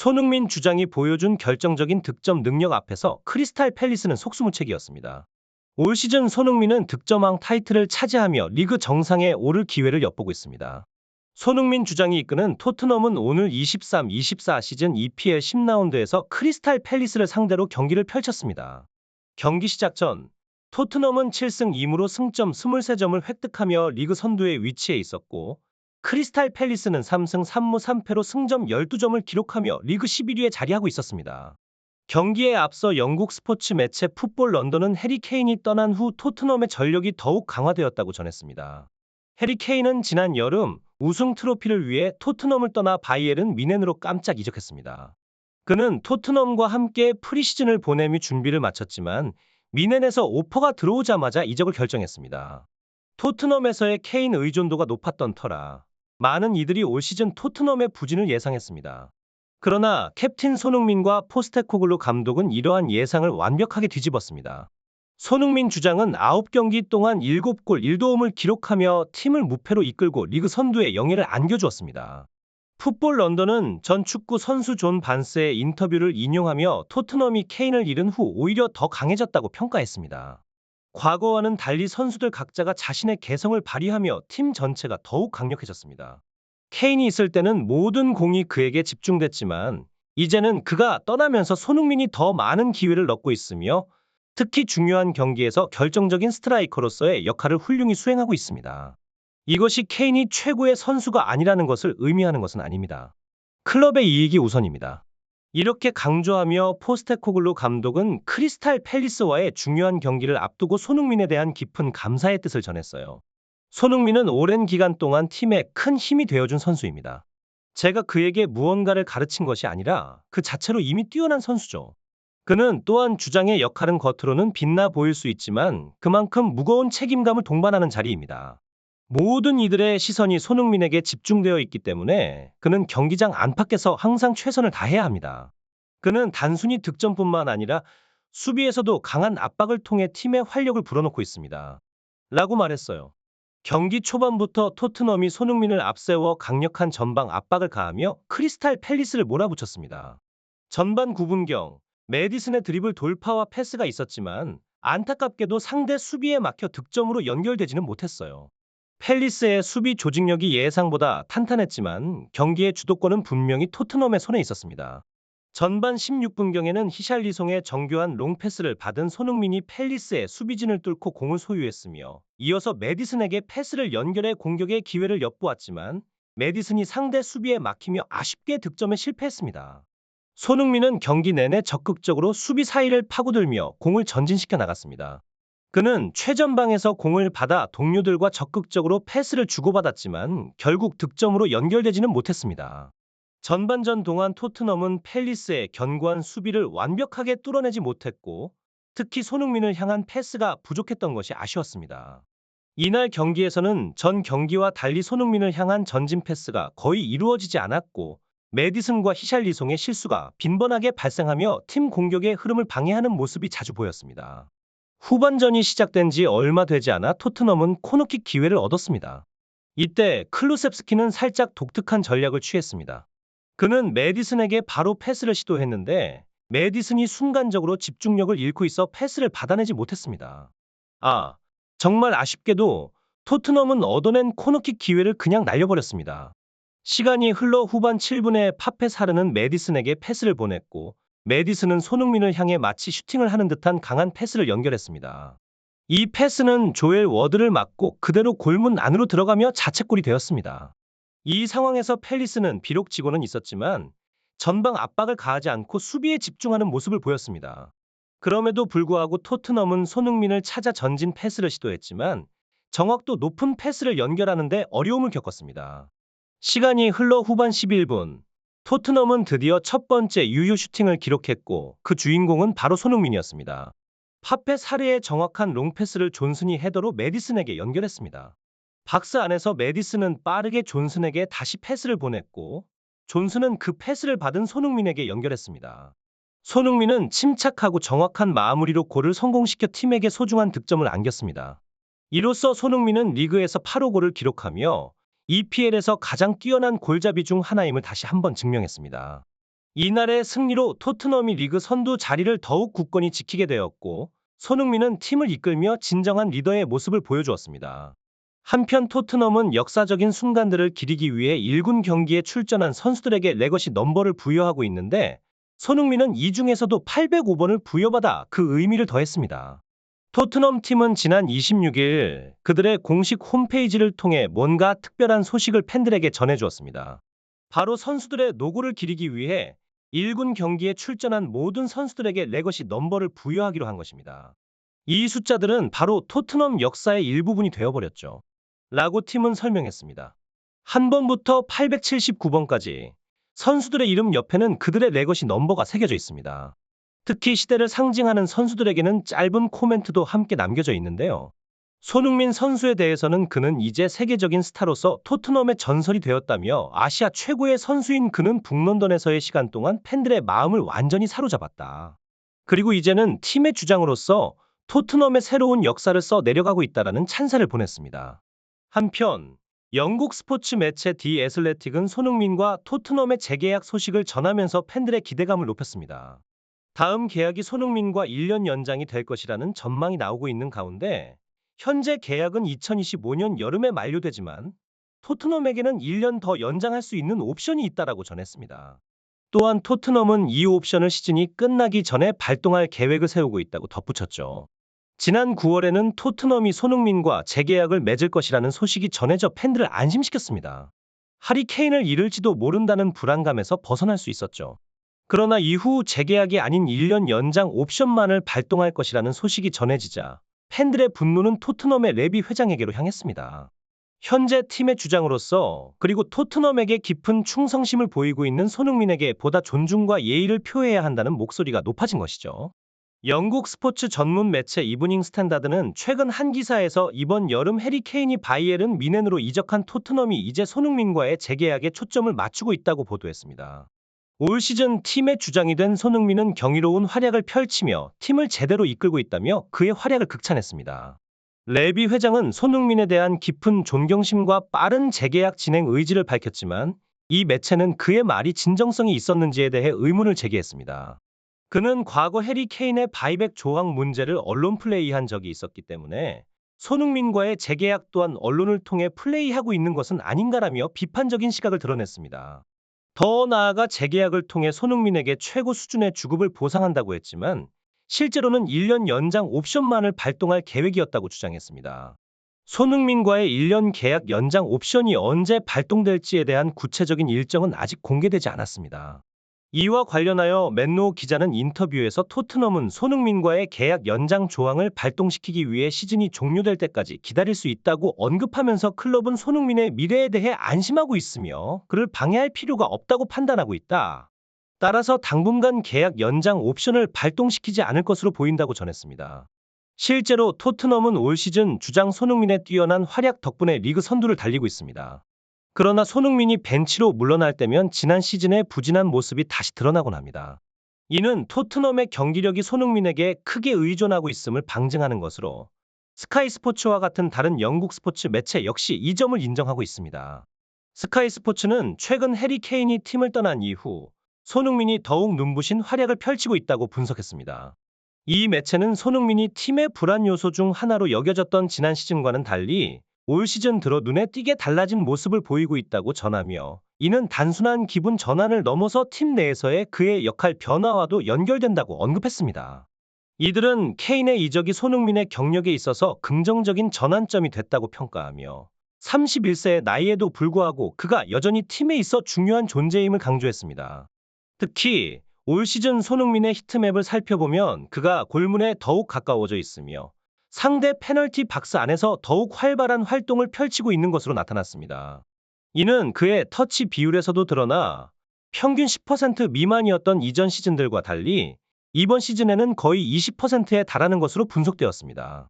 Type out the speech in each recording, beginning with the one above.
손흥민 주장이 보여준 결정적인 득점 능력 앞에서 크리스탈 팰리스는 속수무책이었습니다. 올 시즌 손흥민은 득점왕 타이틀을 차지하며 리그 정상에 오를 기회를 엿보고 있습니다. 손흥민 주장이 이끄는 토트넘은 오늘 23-24 시즌 EPL 10라운드에서 크리스탈 팰리스를 상대로 경기를 펼쳤습니다. 경기 시작 전 토트넘은 7승 2무로 승점 23점을 획득하며 리그 선두에 위치해 있었고 크리스탈 팰리스는 3승 3무 3패로 승점 12점을 기록하며 리그 11위에 자리하고 있었습니다. 경기에 앞서 영국 스포츠 매체 풋볼 런던은 해리 케인이 떠난 후 토트넘의 전력이 더욱 강화되었다고 전했습니다. 해리 케인은 지난 여름 우승 트로피를 위해 토트넘을 떠나 바이에른 미넨으로 깜짝 이적했습니다. 그는 토트넘과 함께 프리시즌을 보내며 준비를 마쳤지만 미넨에서 오퍼가 들어오자마자 이적을 결정했습니다. 토트넘에서의 케인 의존도가 높았던 터라 많은 이들이 올 시즌 토트넘의 부진을 예상했습니다. 그러나 캡틴 손흥민과 포스테코글루 감독은 이러한 예상을 완벽하게 뒤집었습니다. 손흥민 주장은 9경기 동안 7골 1도움을 기록하며 팀을 무패로 이끌고 리그 선두에 영예를 안겨주었습니다. 풋볼 런던은 전 축구 선수 존 반스의 인터뷰를 인용하며 토트넘이 케인을 잃은 후 오히려 더 강해졌다고 평가했습니다. 과거와는 달리 선수들 각자가 자신의 개성을 발휘하며 팀 전체가 더욱 강력해졌습니다. 케인이 있을 때는 모든 공이 그에게 집중됐지만 이제는 그가 떠나면서 손흥민이 더 많은 기회를 얻고 있으며 특히 중요한 경기에서 결정적인 스트라이커로서의 역할을 훌륭히 수행하고 있습니다. 이것이 케인이 최고의 선수가 아니라는 것을 의미하는 것은 아닙니다. 클럽의 이익이 우선입니다. 이렇게 강조하며 포스테코글루 감독은 크리스탈 팰리스와의 중요한 경기를 앞두고 손흥민에 대한 깊은 감사의 뜻을 전했어요. 손흥민은 오랜 기간 동안 팀에 큰 힘이 되어준 선수입니다. 제가 그에게 무언가를 가르친 것이 아니라 그 자체로 이미 뛰어난 선수죠. 그는 또한 주장의 역할은 겉으로는 빛나 보일 수 있지만 그만큼 무거운 책임감을 동반하는 자리입니다. 모든 이들의 시선이 손흥민에게 집중되어 있기 때문에 그는 경기장 안팎에서 항상 최선을 다해야 합니다. 그는 단순히 득점뿐만 아니라 수비에서도 강한 압박을 통해 팀의 활력을 불어넣고 있습니다. 라고 말했어요. 경기 초반부터 토트넘이 손흥민을 앞세워 강력한 전방 압박을 가하며 크리스탈 팰리스를 몰아붙였습니다. 전반 9분경 메디슨의 드리블 돌파와 패스가 있었지만 안타깝게도 상대 수비에 막혀 득점으로 연결되지는 못했어요. 팰리스의 수비 조직력이 예상보다 탄탄했지만 경기의 주도권은 분명히 토트넘의 손에 있었습니다. 전반 16분경에는 히샬리송의 정교한 롱패스를 받은 손흥민이 팰리스의 수비진을 뚫고 공을 소유했으며 이어서 메디슨에게 패스를 연결해 공격의 기회를 엿보았지만 메디슨이 상대 수비에 막히며 아쉽게 득점에 실패했습니다. 손흥민은 경기 내내 적극적으로 수비 사이를 파고들며 공을 전진시켜 나갔습니다. 그는 최전방에서 공을 받아 동료들과 적극적으로 패스를 주고받았지만 결국 득점으로 연결되지는 못했습니다. 전반전 동안 토트넘은 팰리스의 견고한 수비를 완벽하게 뚫어내지 못했고 특히 손흥민을 향한 패스가 부족했던 것이 아쉬웠습니다. 이날 경기에서는 전 경기와 달리 손흥민을 향한 전진 패스가 거의 이루어지지 않았고 메디슨과 히샬리송의 실수가 빈번하게 발생하며 팀 공격의 흐름을 방해하는 모습이 자주 보였습니다. 후반전이 시작된 지 얼마 되지 않아 토트넘은 코너킥 기회를 얻었습니다. 이때 클루셉스키는 살짝 독특한 전략을 취했습니다. 그는 메디슨에게 바로 패스를 시도했는데 메디슨이 순간적으로 집중력을 잃고 있어 패스를 받아내지 못했습니다. 아, 정말 아쉽게도 토트넘은 얻어낸 코너킥 기회를 그냥 날려버렸습니다. 시간이 흘러 후반 7분에 파페 사르는 메디슨에게 패스를 보냈고 메디슨은 손흥민을 향해 마치 슈팅을 하는 듯한 강한 패스를 연결했습니다. 이 패스는 조엘 워드를 맞고 그대로 골문 안으로 들어가며 자책골이 되었습니다. 이 상황에서 펠리스는 비록 지고는 있었지만 전방 압박을 가하지 않고 수비에 집중하는 모습을 보였습니다. 그럼에도 불구하고 토트넘은 손흥민을 찾아 전진 패스를 시도했지만 정확도 높은 패스를 연결하는데 어려움을 겪었습니다. 시간이 흘러 후반 11분 토트넘은 드디어 첫 번째 유효 슈팅을 기록했고 그 주인공은 바로 손흥민이었습니다. 파페 사르의 정확한 롱패스를 존슨이 헤더로 메디슨에게 연결했습니다. 박스 안에서 메디슨은 빠르게 존슨에게 다시 패스를 보냈고 존슨은 그 패스를 받은 손흥민에게 연결했습니다. 손흥민은 침착하고 정확한 마무리로 골을 성공시켜 팀에게 소중한 득점을 안겼습니다. 이로써 손흥민은 리그에서 8호 골을 기록하며 EPL에서 가장 뛰어난 골잡이 중 하나임을 다시 한번 증명했습니다. 이날의 승리로 토트넘이 리그 선두 자리를 더욱 굳건히 지키게 되었고 손흥민은 팀을 이끌며 진정한 리더의 모습을 보여주었습니다. 한편 토트넘은 역사적인 순간들을 기리기 위해 1군 경기에 출전한 선수들에게 레거시 넘버를 부여하고 있는데 손흥민은 이 중에서도 805번을 부여받아 그 의미를 더했습니다. 토트넘 팀은 지난 26일 그들의 공식 홈페이지를 통해 뭔가 특별한 소식을 팬들에게 전해주었습니다. 바로 선수들의 노고를 기리기 위해 1군 경기에 출전한 모든 선수들에게 레거시 넘버를 부여하기로 한 것입니다. 이 숫자들은 바로 토트넘 역사의 일부분이 되어버렸죠. 라고 팀은 설명했습니다. 한 번부터 879번까지 선수들의 이름 옆에는 그들의 레거시 넘버가 새겨져 있습니다. 특히 시대를 상징하는 선수들에게는 짧은 코멘트도 함께 남겨져 있는데요. 손흥민 선수에 대해서는 그는 이제 세계적인 스타로서 토트넘의 전설이 되었다며 아시아 최고의 선수인 그는 북런던에서의 시간 동안 팬들의 마음을 완전히 사로잡았다. 그리고 이제는 팀의 주장으로서 토트넘의 새로운 역사를 써 내려가고 있다라는 찬사를 보냈습니다. 한편 영국 스포츠 매체 디 애슬레틱은 손흥민과 토트넘의 재계약 소식을 전하면서 팬들의 기대감을 높였습니다. 다음 계약이 손흥민과 1년 연장이 될 것이라는 전망이 나오고 있는 가운데 현재 계약은 2025년 여름에 만료되지만 토트넘에게는 1년 더 연장할 수 있는 옵션이 있다라고 전했습니다. 또한 토트넘은 이 옵션을 시즌이 끝나기 전에 발동할 계획을 세우고 있다고 덧붙였죠. 지난 9월에는 토트넘이 손흥민과 재계약을 맺을 것이라는 소식이 전해져 팬들을 안심시켰습니다. 하리 케인을 잃을지도 모른다는 불안감에서 벗어날 수 있었죠. 그러나 이후 재계약이 아닌 1년 연장 옵션만을 발동할 것이라는 소식이 전해지자 팬들의 분노는 토트넘의 레비 회장에게로 향했습니다. 현재 팀의 주장으로서 그리고 토트넘에게 깊은 충성심을 보이고 있는 손흥민에게 보다 존중과 예의를 표해야 한다는 목소리가 높아진 것이죠. 영국 스포츠 전문 매체 이브닝 스탠다드는 최근 한 기사에서 이번 여름 해리 케인이 바이에른 미넨으로 이적한 토트넘이 이제 손흥민과의 재계약에 초점을 맞추고 있다고 보도했습니다. 올 시즌 팀의 주장이 된 손흥민은 경이로운 활약을 펼치며 팀을 제대로 이끌고 있다며 그의 활약을 극찬했습니다. 레비 회장은 손흥민에 대한 깊은 존경심과 빠른 재계약 진행 의지를 밝혔지만 이 매체는 그의 말이 진정성이 있었는지에 대해 의문을 제기했습니다. 그는 과거 해리 케인의 바이백 조항 문제를 언론 플레이한 적이 있었기 때문에 손흥민과의 재계약 또한 언론을 통해 플레이하고 있는 것은 아닌가라며 비판적인 시각을 드러냈습니다. 더 나아가 재계약을 통해 손흥민에게 최고 수준의 주급을 보상한다고 했지만 실제로는 1년 연장 옵션만을 발동할 계획이었다고 주장했습니다. 손흥민과의 1년 계약 연장 옵션이 언제 발동될지에 대한 구체적인 일정은 아직 공개되지 않았습니다. 이와 관련하여 맨노 기자는 인터뷰에서 토트넘은 손흥민과의 계약 연장 조항을 발동시키기 위해 시즌이 종료될 때까지 기다릴 수 있다고 언급하면서 클럽은 손흥민의 미래에 대해 안심하고 있으며 그를 방해할 필요가 없다고 판단하고 있다. 따라서 당분간 계약 연장 옵션을 발동시키지 않을 것으로 보인다고 전했습니다. 실제로 토트넘은 올 시즌 주장 손흥민의 뛰어난 활약 덕분에 리그 선두를 달리고 있습니다. 그러나 손흥민이 벤치로 물러날 때면 지난 시즌의 부진한 모습이 다시 드러나곤 합니다. 이는 토트넘의 경기력이 손흥민에게 크게 의존하고 있음을 방증하는 것으로 스카이 스포츠와 같은 다른 영국 스포츠 매체 역시 이 점을 인정하고 있습니다. 스카이 스포츠는 최근 해리 케인이 팀을 떠난 이후 손흥민이 더욱 눈부신 활약을 펼치고 있다고 분석했습니다. 이 매체는 손흥민이 팀의 불안 요소 중 하나로 여겨졌던 지난 시즌과는 달리 올 시즌 들어 눈에 띄게 달라진 모습을 보이고 있다고 전하며 이는 단순한 기분 전환을 넘어서 팀 내에서의 그의 역할 변화와도 연결된다고 언급했습니다. 이들은 케인의 이적이 손흥민의 경력에 있어서 긍정적인 전환점이 됐다고 평가하며 31세의 나이에도 불구하고 그가 여전히 팀에 있어 중요한 존재임을 강조했습니다. 특히 올 시즌 손흥민의 히트맵을 살펴보면 그가 골문에 더욱 가까워져 있으며 상대 페널티 박스 안에서 더욱 활발한 활동을 펼치고 있는 것으로 나타났습니다. 이는 그의 터치 비율에서도 드러나 평균 10% 미만이었던 이전 시즌들과 달리 이번 시즌에는 거의 20%에 달하는 것으로 분석되었습니다.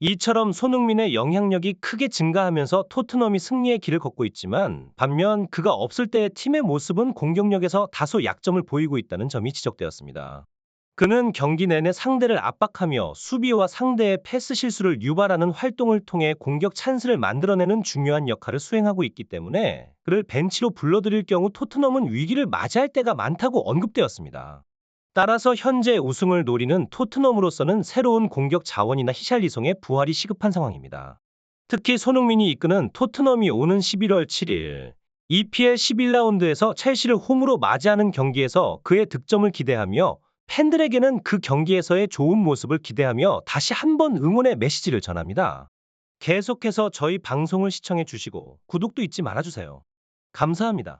이처럼 손흥민의 영향력이 크게 증가하면서 토트넘이 승리의 길을 걷고 있지만 반면 그가 없을 때의 팀의 모습은 공격력에서 다소 약점을 보이고 있다는 점이 지적되었습니다. 그는 경기 내내 상대를 압박하며 수비와 상대의 패스 실수를 유발하는 활동을 통해 공격 찬스를 만들어내는 중요한 역할을 수행하고 있기 때문에 그를 벤치로 불러들일 경우 토트넘은 위기를 맞이할 때가 많다고 언급되었습니다. 따라서 현재 우승을 노리는 토트넘으로서는 새로운 공격 자원이나 히샬리송의 부활이 시급한 상황입니다. 특히 손흥민이 이끄는 토트넘이 오는 11월 7일 EPL 11라운드에서 첼시를 홈으로 맞이하는 경기에서 그의 득점을 기대하며 팬들에게는 그 경기에서의 좋은 모습을 기대하며 다시 한번 응원의 메시지를 전합니다. 계속해서 저희 방송을 시청해 주시고 구독도 잊지 말아주세요. 감사합니다.